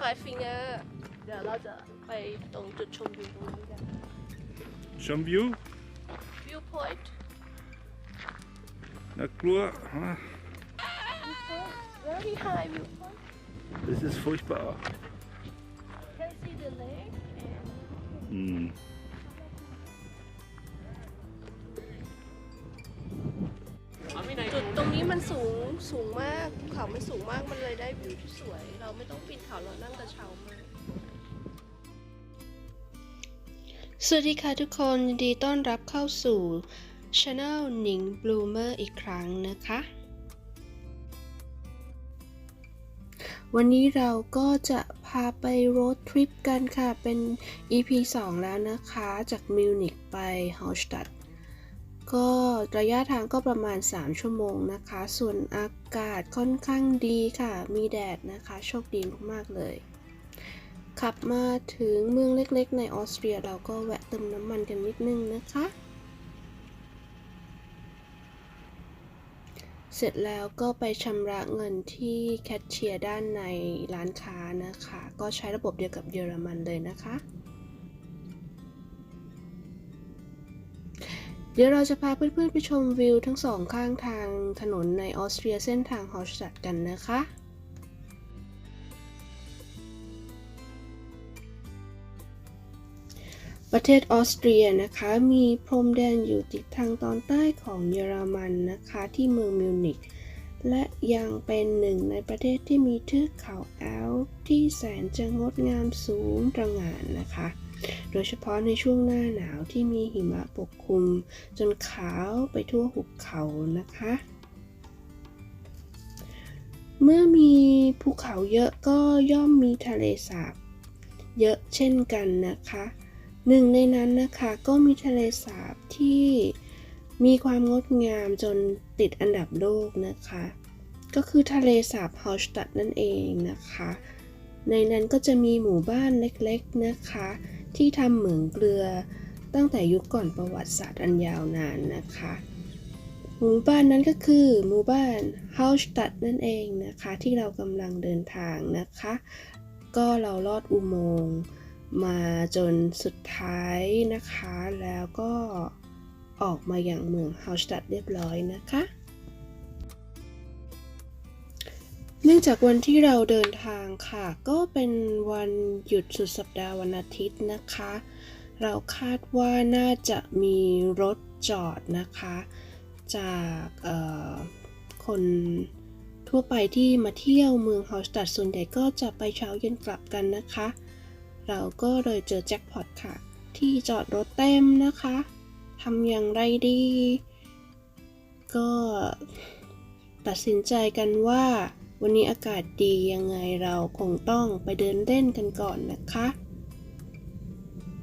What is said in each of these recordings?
five finger เดี๋ยวเราจะไปตรงจุดชมวิวตรงนี้กัน ชมวิว view point น่ากลัวฮะ view point very high view point Das ist furchtbar. can see the lake and มันสูงสูงมากภูเขาไม่สูงมากมันเลยได้วิวที่สวย เราไม่ต้องปีนเขาเรานั่งกระเช้ามาสวัสดีค่ะทุกคนยินดีต้อนรับเข้าสู่ Channel หนิง Bloomer อีกครั้งนะคะ วันนี้เราก็จะพาไปโรดทริปกันค่ะ เป็น EP 2 แล้วนะคะ จากมิวนิกไปฮอลสตัด ก็ระยะทางก็ประมาณ 3 ชั่วโมงนะคะ ส่วนอากาศค่อนข้างดีค่ะ มีแดดนะคะ โชคดีมากๆเลย ขับมาถึงเมืองเล็กๆ ในออสเตรียเราก็แวะเติมน้ำมันกันนิดนึงนะคะ เสร็จแล้วก็ไปชำระเงินที่แคชเชียร์ด้านในร้านค้านะคะ ก็ใช้ระบบเดียวกับเยอรมันเลยนะคะ เดี๋ยวเราจะพาเพื่อนๆไปชมวิวทั้งสองข้างทางถนนในออสเตรียเส้นทางฮอลสตัดกันนะคะประเทศออสเตรียนะคะมีพรมแดนอยู่ติดทางตอนใต้ของเยอรมันนะคะที่เมืองมิวนิกและยังเป็นหนึ่งในประเทศที่มีเทือกเขาแอลป์ที่แสนจะงดงามสูงตระหง่านนะคะ โดยเฉพาะในช่วงหน้าหนาวที่มีหิมะปกคลุม จนขาวไปทั่วหุบเขานะคะ เมื่อมีภูเขาเยอะก็ย่อมมีทะเลสาบเยอะเช่นกันนะคะ หนึ่งในนั้นนะคะก็มีทะเลสาบที่มีความงดงามจนติดอันดับโลกนะคะ ก็คือทะเลสาบฮอลสตัดนั่นเองนะคะ ในนั้นก็จะมีหมู่บ้านเล็กๆนะคะ ที่ทำเหมืองเกลือตั้งแต่ยุคก่อนประวัติศาสตร์อันยาวนานนะคะ หมู่บ้านนั้นก็คือหมู่บ้านฮาสตัดนั่นเองนะคะ ที่เรากำลังเดินทางนะคะ ก็เราลอดอุโมงค์มาจนสุดท้ายนะคะ แล้วก็ออกมาอย่างเมืองฮาสตัดเรียบร้อยนะคะ เนื่องจากวันที่เราเดินทางค่ะ ก็เป็นวันหยุดสุดสัปดาห์วันอาทิตย์นะคะ เราคาดว่าน่าจะมีรถจอดนะคะ จากคนทั่วไปที่มาเที่ยวเมืองฮอสตัดส่วนใหญ่ก็จะไปเช้าเย็นกลับกันนะคะ เราก็เลยเจอแจ็คพอตค่ะ ที่จอดรถเต็มนะคะทำอย่างไรดี ก็ตัดสินใจกันว่า วันนี้อากาศดียังไงเราคงต้องไปเดินเล่นกันก่อนนะคะ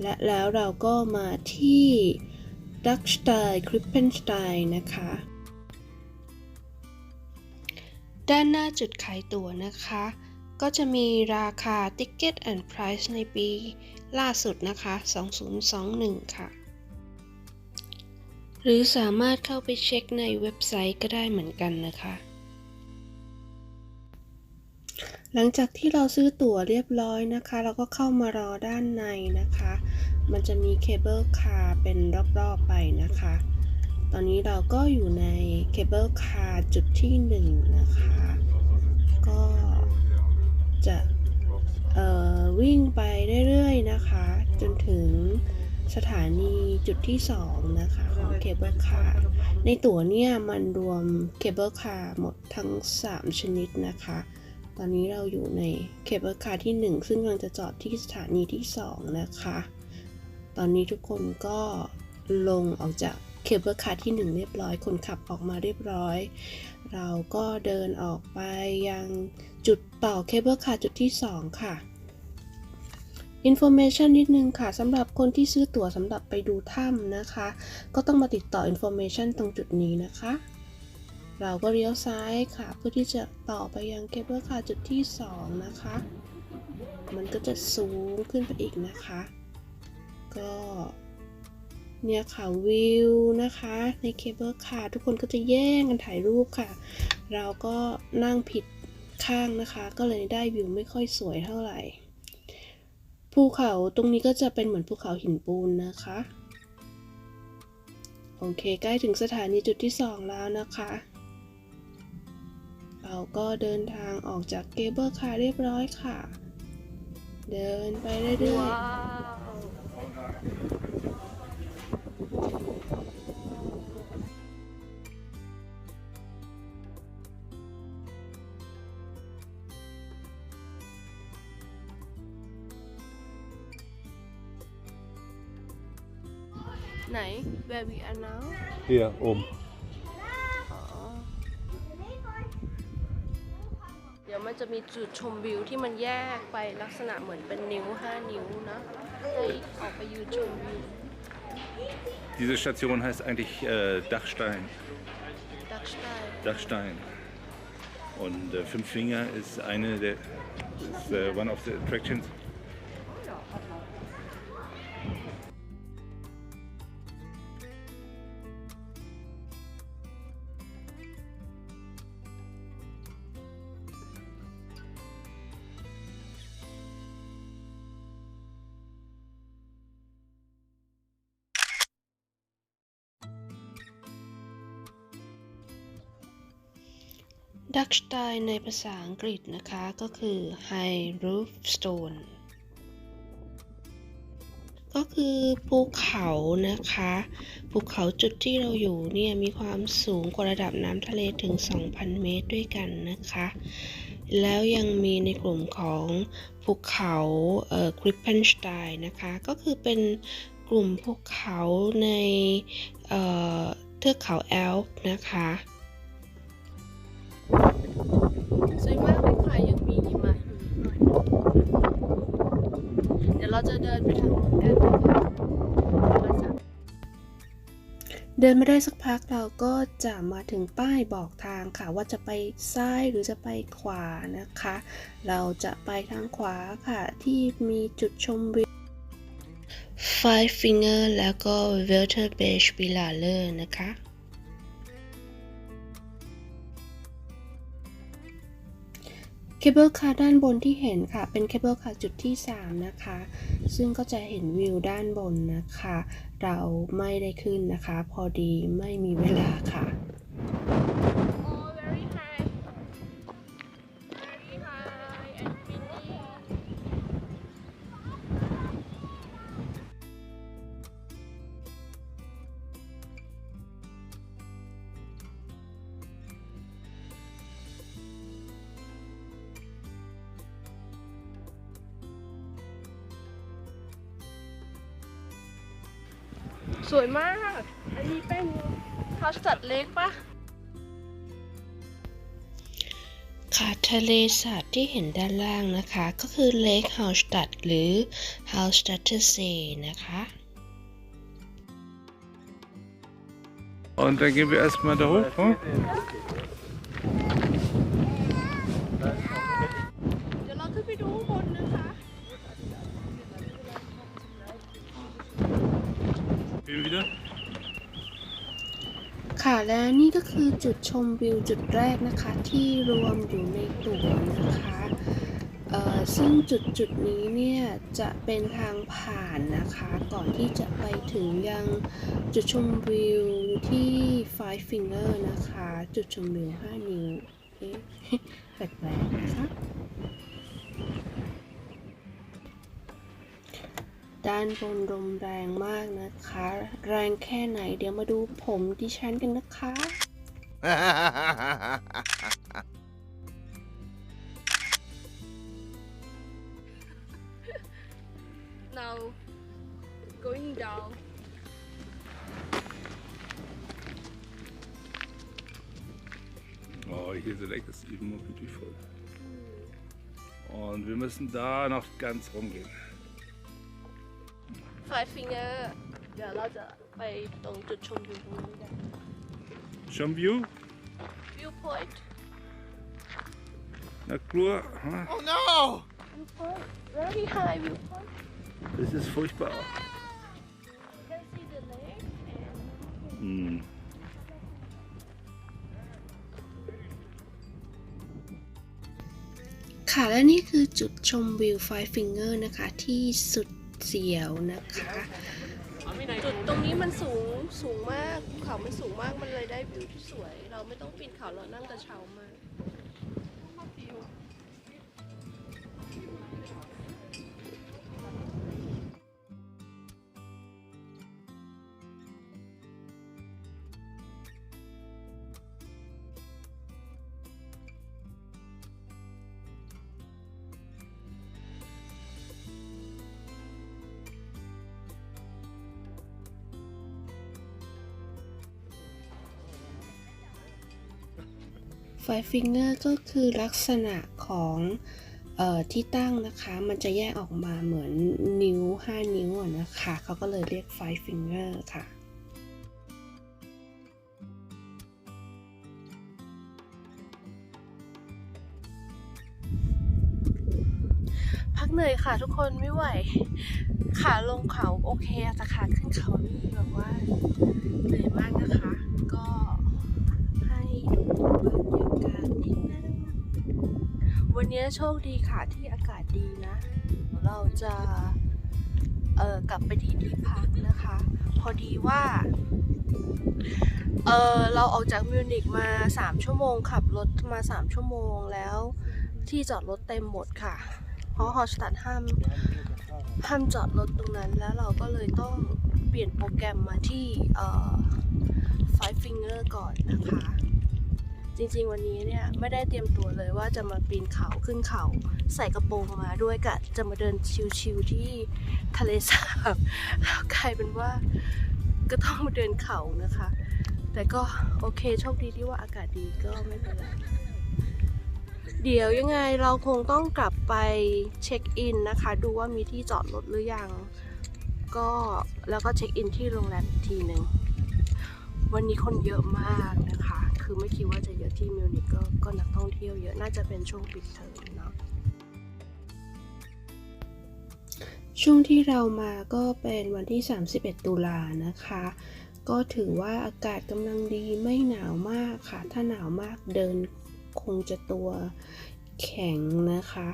และแล้วเราก็มาที่ดักสไตล์คริปเพนสไตน์นะคะ ด้านหน้าจุดขายตั๋วนะคะ ก็จะมีราคา Ticket and Price ในปีล่าสุดนะคะ 2021 ค่ะ หรือสามารถเข้าไปเช็คในเว็บไซต์ก็ได้เหมือนกันนะคะ หลังจากที่เราซื้อตั๋วเรียบร้อยนะคะ เราก็เข้ามารอด้านในนะคะ มันจะมีเคเบิลคาร์เป็นรอบๆไปนะคะ ตอนนี้เราก็อยู่ในเคเบิลคาร์จุดที่หนึ่งนะคะ ก็จะเอ่อวิ่งไปเรื่อยๆนะคะ จนถึงสถานีจุดที่ 2 นะคะของเคเบิลคาร์ในตั๋วเนี่ยมันรวมเคเบิลคาร์หมดทั้ง 3 ชนิดนะคะ ตอนนี้เราอยู่ในเคเบิลคาร์ที่ 1 ซึ่งกำลังจะจอดที่สถานีที่ 2 นะคะ ตอนนี้ทุกคนก็ลงออกจากเคเบิลคาร์ที่ 1 เรียบร้อย คนขับออกมาเรียบร้อย เราก็เดินออกไปยังจุดต่อเคเบิลคาร์จุดที่ 2 ค่ะอินโฟเมชันนิดนึงค่ะสำหรับคนที่ซื้อตั๋วสำหรับไปดูถ้ำนะคะ ก็ต้องมาติดต่ออินโฟเมชันตรงจุดนี้นะคะ เราก็เลี้ยวซ้ายค่ะ เพื่อที่จะต่อไปยังเคเบิลคาร์จุดที่ 2 นะคะ มันก็จะสูงขึ้นไปอีกนะคะ ก็เนี่ยค่ะวิวนะคะในเคเบิลคาร์ทุกคนก็จะแย่งกันถ่ายรูปค่ะ เราก็นั่งผิดข้างนะคะ ก็เลยได้วิวไม่ค่อยสวยเท่าไหร่ภูเขาตรงนี้ก็จะเป็นเหมือนภูเขาหินปูนนะคะ โอเค ใกล้ถึงสถานีจุดที่สองแล้วนะคะ เราก็เดินทางออกจากเกเบิลคาร์เรียบร้อยค่ะ เดินไปเรื่อยๆไหน where we are now Hier oben. อ๋อ จะมีจุดชมวิวที่มันแยกไปลักษณะเหมือนเป็นนิ้ว 5 นิ้วนะให้ออกไปยืนชมวิว Diese Station heißt eigentlich äh, Dachstein. ดักสไตล์ Dachstein. Und äh, Fünf Finger ist eine der ist, äh, one of the attractions. ดักสไตล์ในภาษาอังกฤษนะคะก็คือ High Roof Stone ก็คือภูเขานะคะ ภูเขาจุดที่เราอยู่เนี่ยมีความสูงกว่าระดับน้ำทะเลถึง 2,000 เมตรด้วยกันนะคะ แล้วยังมีในกลุ่มของภูเขาเอ่อกริปเพนสไตน์นะคะ ก็คือเป็นกลุ่มภูเขาในเอ่อเทือกเขาแอลป์นะคะ สวยมากเลยค่ะยังมีหิมะอยู่นิดหน่อย เดี๋ยวเราจะเดินไปทางนู้นกันนะคะเดินมาได้สักพักเราก็จะมาถึงป้ายบอกทางค่ะ ว่าจะไปซ้ายหรือจะไปขวานะคะ เราจะไปทางขวาค่ะ ที่มีจุดชมวิว Five Finger แล้วก็ w e l t e r Beach v i l l a l e r นะคะ เคเบิลคาร์ด้านบนที่เห็นค่ะ เป็นเคเบิลคาร์จุดที่ 3 นะคะ ซึ่งก็จะเห็นวิวด้านบนนะคะ เราไม่ได้ขึ้นนะคะ พอดีไม่มีเวลาค่ะ วยมาก อันนี้เป็นฮัสตัดเล็กปะค่ะทะเลสาบที่เห็นด้านล่างนะคะ ก็คือเลค h า u สตัดหรือ h า u สตั t เ r See นะคะ Und dann gehen wir erstmal da hoch. Hm? ค่ะและนี่ก็คือจุดชมวิวจุดแรกนะคะที่รวมอยู่ในตัวนะคะซึ่งจุดจุดนี้เนี่ยจะเป็นทางผ่านนะคะ ก่อนที่จะไปถึงยังจุดชมวิวที่ Five Finger นะคะ จุดชมวิว 5 นิ้วแปลกๆนะคะ ด้านบนลมแรงมากนะคะ แรงแค่ไหนเดี๋ยวมาดูผมดิฉันกันนะคะ now going down Oh, hier so leckt es immer beautiful. Und wir müssen da noch ganz rumgehen. Five finger เดี๋ยวเราจะไปตรงจุดชมวิวตรงนี้กัน Schon View? viewpoint Na klar. Hm? Oh no! viewpoint very high viewpoint Das ist furchtbar. you can see the lake and Hm. ค่ะและนี่คือจุดชมวิว Five Finger นะคะที่สุด เสียวนะคะ จุดตรงนี้มันสูงสูงมากภูเขามันสูงมากมันเลยได้วิวที่สวย เราไม่ต้องปีนเขาเรานั่งกระเช้ามา Five Finger ก็คือลักษณะของออที่ตั้งนะคะ มันจะแยกออกมาเหมือนนิ้ว 5 นิ้วนะคะเขาก็เลยเรียก Five Finger ค่ะพักเหนื่อยค่ะทุกคนไม่ไหว ขาลงเขาโอเคแต่ขาขึ้นเขานี่แบบว่าเหนื่อยมากนะคะ ก็ ดูบรรยากาศนิดนึงวันนี้โชคดีค่ะที่อากาศดีนะ เราจะ เอ่อกลับไปที่ที่พักนะคะ พอดีว่า เออเราออกจากมิวนิกมา 3 ชั่วโมงขับรถมา 3 ชั่วโมงแล้วที่จอดรถเต็มหมดค่ะ เพราะฮอสตัดห้ามห้ามจอดรถตรงนั้นแล้วเราก็เลยต้องเปลี่ยนโปรแกรมมาที่เอ่อ Five Finger ก่อนนะคะ จริงๆ วันนี้เนี่ยไม่ได้เตรียมตัวเลยว่าจะมาปีนเขาขึ้นเขาใส่กระโปรงมาด้วยกะจะมาเดินชิวๆที่ทะเลสาบแล้วกลายเป็นว่าก็ต้องมาเดินเขานะคะ แต่ก็โอเคโชคดีที่ว่าอากาศดีก็ไม่เป็นไรเดี๋ยวยังไงเราคงต้องกลับไปเช็คอินนะคะ ดูว่ามีที่จอดรถหรือยังก็แล้วก็เช็คอินที่โรงแรมอีกทีหนึ่งวันนี้คนเยอะมากนะคะ คือไม่คิดว่าจะเยอะที่มิวนิกก็ก็นักท่องเที่ยวเยอะน่าจะเป็นช่วงปิดเทอมเนาะช่วงที่เรามาก็เป็นวันที่ 31 ตุลานะคะ ก็ถือว่าอากาศกำลังดีไม่หนาวมากค่ะ ถ้าหนาวมากเดินคงจะตัวแข็งนะคะ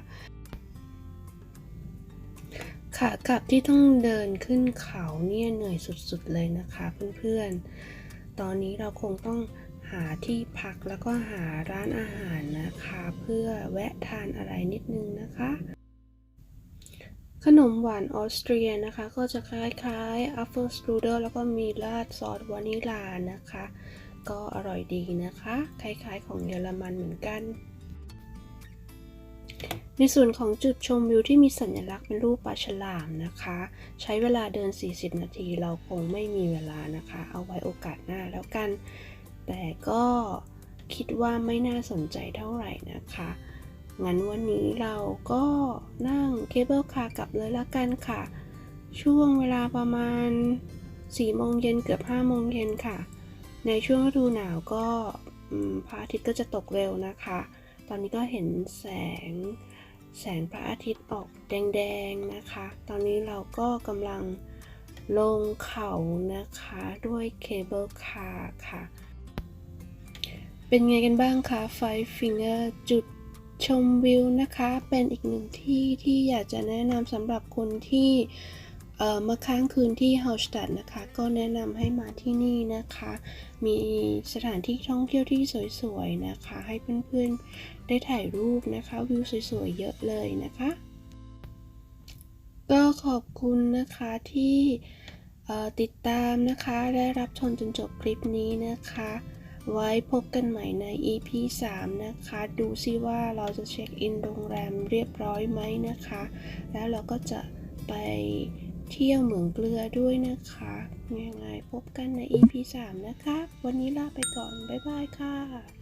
ขากลับที่ต้องเดินขึ้นเขาเนี่ยเหนื่อยสุดๆเลยนะคะเพื่อนๆ ตอนนี้เราคงต้อง หาที่พักแล้วก็หาร้านอาหารนะคะ เพื่อแวะทานอะไรนิดนึงนะคะ ขนมหวานออสเตรียนะคะ ก็จะคล้ายๆ a f f e l s t r u d e l แล้วก็มีราดซอสวานิลานะคะ ก็อร่อยดีนะคะ คล้ายๆของเยอรมันเหมือนกัน ในส่วนของจุดชมวิวที่มีสัญลักษณ์เป็นรูปปลาฉลามนะคะ ใช้เวลาเดิน 40 นาทีเราคงไม่มีเวลานะคะ เอาไว้โอกาสหน้าแล้วกัน แต่ก็คิดว่าไม่น่าสนใจเท่าไหร่นะคะ งั้นวันนี้เราก็นั่งเคเบิลคาร์กลับเลยละกันค่ะ ช่วงเวลาประมาณ4โมงเย็นเกือบ5โมงเย็นค่ะ ในช่วงฤดูหนาวก็พระอาทิตย์ก็จะตกเร็วนะคะ ตอนนี้ก็เห็นแสงแสงพระอาทิตย์ออกแดงๆนะคะ ตอนนี้เราก็กำลังลงเขานะคะด้วยเคเบิลคาร์ค่ะ เป็นไงกันบ้างคะ Five Finger จุดชมวิวนะคะ เป็นอีกหนึ่งที่ที่อยากจะแนะนำสำหรับคนที่เอ่อมาค้างคืนที่ฮาสตัดนะคะ ก็แนะนำให้มาที่นี่นะคะ มีสถานที่ท่องเที่ยวที่สวยๆนะคะ ให้เพื่อนๆได้ถ่ายรูปนะคะ วิวสวยๆเยอะเลยนะคะ ก็ขอบคุณนะคะที่ติดตามนะคะ และรับชมจนจบคลิปนี้นะคะ ไว้พบกันใหม่ใน EP 3 นะคะ ดูซิว่าเราจะเช็คอินโรงแรมเรียบร้อยไหมนะคะ แล้วเราก็จะไปเที่ยวเหมืองเกลือด้วยนะคะ ยังไงพบกันใน EP 3 นะคะ วันนี้ลาไปก่อน บ๊ายบายค่ะ